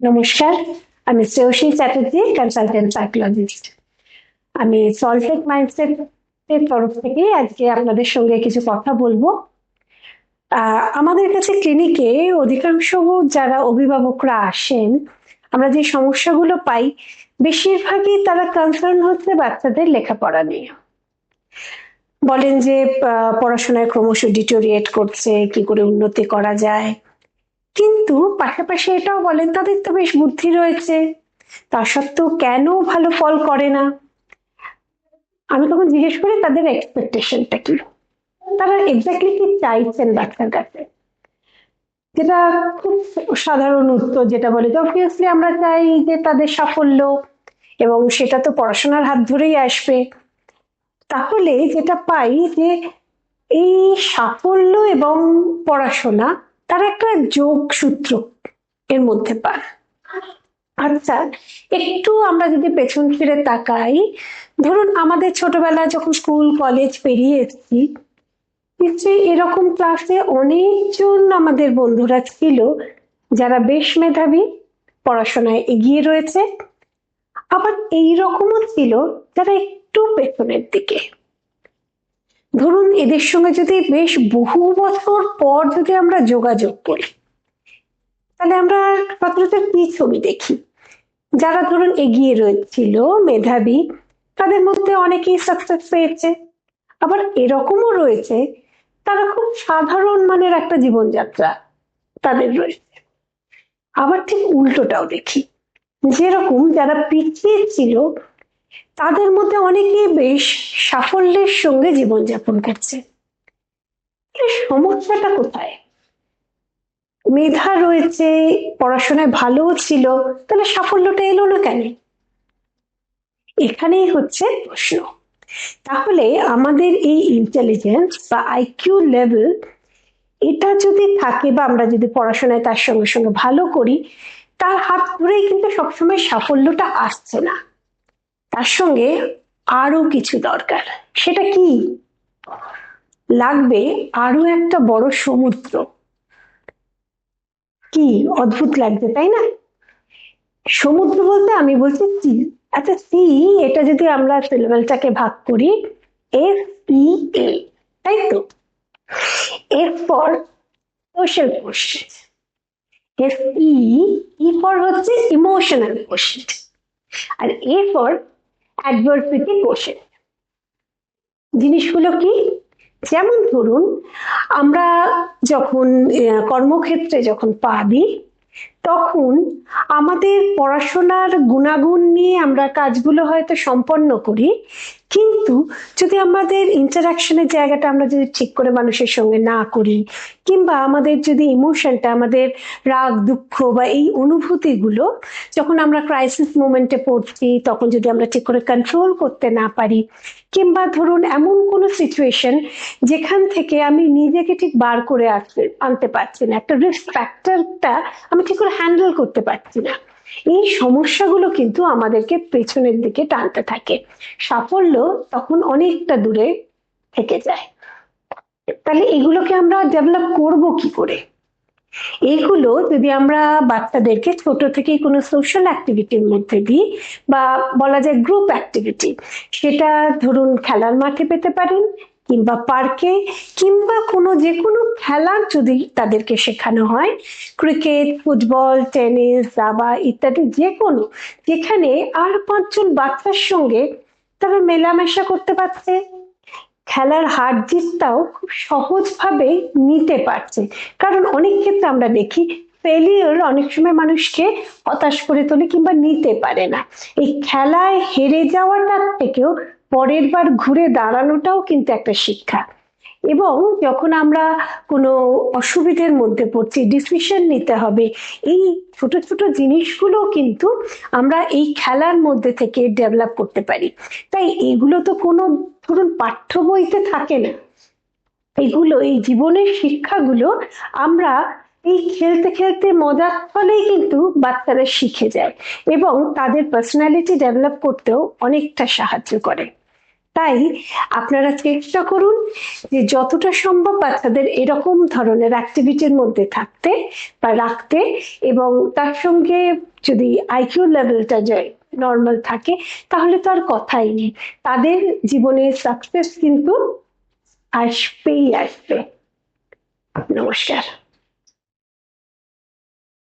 নমস্কার, আমি Shreyasi Chatterjee consultant psychologist আমি সল্টেক মাইন্ডসেট এর তরফ থেকে আজকে আপনাদের সঙ্গে কিছু কথা বলব। আমাদের কাছে ক্লিনিকে অধিকাংশ যারা অভিভাবকরা আসেন, আমরা যে সমস্যাগুলো পাই, বেশিরভাগই তারা কনসার্ন হচ্ছে বাচ্চাদের লেখাপড়া নিয়ে। বলেন যে পড়াশোনায় ক্রমশ ডিটোরিয়েট করছে, কি করে উন্নতি করা যায় কিন্তু পাশাপাশি এটাও বলেন, তাদের তো বেশ বুদ্ধি রয়েছে। তা সত্ত্বেও কেন ভালো ফল করে না? আমি তখন জিজ্ঞেস করি, তাদের এক্সপেকটেশনটা কি? তারা এক্স্যাক্টলি কি চাইছেন বাচ্চার কাছে? যেটা খুব সাধারণ উত্তর, যেটা বলে অবভিয়াসলি আমরা চাই যে তাদের সাফল্য এবং সেটা তো পড়াশোনার হাত ধরেই আসবে। তাহলে যেটা পাই যে, এই সাফল্য এবং পড়াশোনা তার একটা যোগসূত্র এর মধ্যে পায়। আচ্ছা একটু আমরা যদি পেছন ফিরে তাকাই, ধরুন আমাদের ছোটবেলা যখন স্কুল, কলেজ পেরিয়ে এসেছি, নিশ্চয়ই এরকম ক্লাসে অনেকজন আমাদের বন্ধুরা ছিল যারা বেশ মেধাবী, পড়াশোনায় এগিয়ে রয়েছে। আবার এই রকমও ছিল যারা একটু পেছনের দিকে। ধরুন এদের সঙ্গে যদি বেশ বহু বছর পর যদি আমরা যোগাযোগ করি, তাহলে আমরা সচরাচর কি ছবি দেখি। যারা ধরুন এগিয়ে রয়েছিল, মেধাবী, তাদের মধ্যে অনেকেই সাকসেস পেয়েছে। আবার এরকমও রয়েছে, তারা খুব সাধারণ মানের একটা জীবনযাত্রা তাদের রয়েছে। আবার ঠিক উল্টোটাও দেখি, যেরকম যারা পিছিয়ে ছিল তাদের মধ্যে অনেকেই বেশ সাফল্যের সঙ্গে জীবনযাপন করছে। সমস্যাটা কোথায়? মেধা রয়েছে, পড়াশোনায় ভালোও ছিল, তাহলে সাফল্যটা এলো না কেন? এখানেই হচ্ছে প্রশ্ন। তাহলে আমাদের এই ইন্টেলিজেন্স বা আইকিউ লেভেল এটা যদি থাকে বা আমরা যদি পড়াশোনায় তার সঙ্গে সঙ্গে ভালো করি, তার হাত ধরেই কিন্তু সবসময় সাফল্যটা আসছে না। তার সঙ্গে আরও কিছু দরকার। সেটা কি? লাগবে আরও একটা বড় সমুদ্র। কি অদ্ভুত লাগছে, তাই না? সমুদ্র বলতে আমি বলছি সি। আচ্ছা সি এটা যদি আমরা সিলেবেলটাকে ভাগ করি, এফ ই এ, তাই তো? F for social question F E E for হচ্ছে ইমোশনাল কোশ্চেন আর এ ফর অ্যাডভার্সিটি বসে। জিনিসগুলো কি? যেমন ধরুন আমরা যখন কর্মক্ষেত্রে যখন পা দিই তখন আমাদের পড়াশোনার গুণাগুণ নিয়ে আমরা কাজগুলো হয়তো সম্পন্ন করি, কিন্তু যদি আমাদের ইন্টারাকশনের জায়গাটা আমরা যদি ঠিক করে মানুষের সঙ্গে না করি, কিংবা আমাদের যদি ইমোশনটা আমাদের রাগ, দুঃখ বা এই অনুভূতিগুলো যখন আমরা ক্রাইসিস মোমেন্টে পড়ছি, তখন যদি আমরা ঠিক করে কন্ট্রোল করতে না পারি, কিংবা ধরুন এমন কোনো সিচুয়েশন যেখান থেকে আমি নিজেকে ঠিক বার করে আনতে পারছি না, একটা রিস্ক ফ্যাক্টরটা আমি ঠিক করে হ্যান্ডেল করতে পারছি না। এই সমস্যাগুলো কিন্তু আমাদেরকে পেছনের দিকে টানতে থাকে। সাফল্য তখন অনেকটা দূরে থেকে যায়। তাহলে এগুলোকে আমরা ডেভেলপ করব কি করে? এইগুলো যদি আমরা বাচ্চাদেরকে ছোট থেকেই কোনো সোশ্যাল অ্যাক্টিভিটির মধ্যে দিই বা বলা যায় গ্রুপ অ্যাক্টিভিটি সেটা ধরুন খেলার মাঠে পেতে পারেন কিংবা পার্কে কিংবা কোনো যে কোনো খেলার যদি তাদেরকে শেখানো হয়, ক্রিকেট, ফুটবল, টেনিস, দাবা ইত্যাদি যে কোনো, যেখানে আর পাঁচজন বাচ্চার সঙ্গে তারা মেলামেশা করতে পারছে। খেলার হার জিতটাও খুব সহজভাবে নিতে পারছে। কারণ অনেক ক্ষেত্রে আমরা দেখি ফেলিওর অনেক সময় মানুষকে হতাশ করে তোলে কিংবা নিতে পারে না। এই খেলায় হেরে যাওয়াটার থেকেও পরের বার ঘুরে দাঁড়ানোটাও কিন্তু একটা শিক্ষা। এবং যখন আমরা কোনো অসুবিধের মধ্যে পড়ছি ডিসিশন নিতে হবে, এই ছোট ছোট জিনিসগুলো কিন্তু আমরা এই খেলার মধ্যে থেকে ডেভেলপ করতে পারি। তাই এগুলো তো কোনো ধরুন পাঠ্য বইতে থাকে না। এগুলো, এই জীবনের শিক্ষাগুলো আমরা এই খেলতে খেলতে মজার ফলেই কিন্তু বাচ্চারা শিখে যায় এবং তাদের পার্সোনালিটি ডেভেলপ করতেও অনেকটা সাহায্য করে। তাই আপনারা চেষ্টা করুন যে যতটা সম্ভব বাচ্চাদের এরকম ধরনের অ্যাক্টিভিটির মধ্যে থাকতে বা রাখতে এবং তার সঙ্গে যদি আইকিউ লেভেলটা যায় নর্মাল থাকে, তাহলে তো আর কথাই নেই। তাদের জীবনে সাকসেস কিন্তু আসবেই, আসবে। নমস্কার।